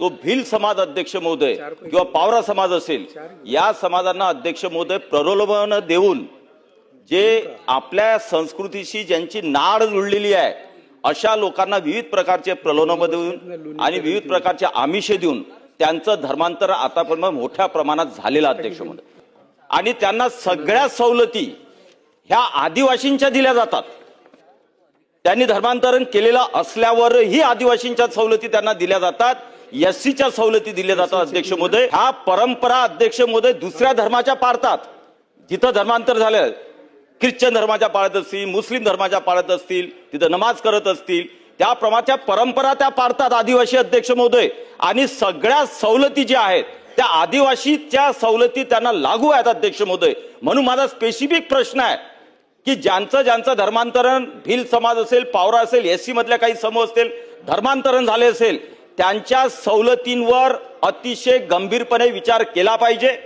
तो भिल समाज अध्यक्ष महोदय किंवा पावरा समाज असेल या समाजांना अध्यक्ष महोदय प्रलोभन देऊन जे आपल्या संस्कृतीशी ज्यांची नाड जुळलेली आहे अशा लोकांना विविध प्रकारचे प्रलोभन देऊन आणि विविध प्रकारचे आमिषे देऊन त्यांचं धर्मांतर आतापर्यंत मोठ्या प्रमाणात झालेलं अध्यक्ष महोदय. आणि त्यांना सगळ्या सवलती ह्या आदिवासींच्या दिल्या जातात. त्यांनी धर्मांतरण केलेलं असल्यावरही आदिवासींच्या सवलती त्यांना दिल्या जातात. एससीच्या सवलती दिल्या जातात अध्यक्ष महोदय. हा परंपरा अध्यक्ष महोदय दुसऱ्या धर्माच्या पाळतात. जिथं धर्मांतर झालं ख्रिश्चन धर्माच्या पाळत असतील मुस्लिम धर्माच्या पाळत असतील तिथं नमाज करत असतील त्याप्रमाणे त्या परंपरा त्या पाळतात आदिवासी अध्यक्ष महोदय. आणि सगळ्या सवलती ज्या आहेत त्या आदिवासीच्या सवलती त्यांना लागू आहेत अध्यक्ष महोदय. म्हणून माझा स्पेसिफिक प्रश्न आहे की ज्यांचं ज्यांचं धर्मांतरण भिल समाज असेल पावरा असेल एस सी मधल्या काही समूह असतील धर्मांतरण झाले असेल त्यांच्या सवलतींवर अतिशय गंभीरपणे विचार केला पाहिजे.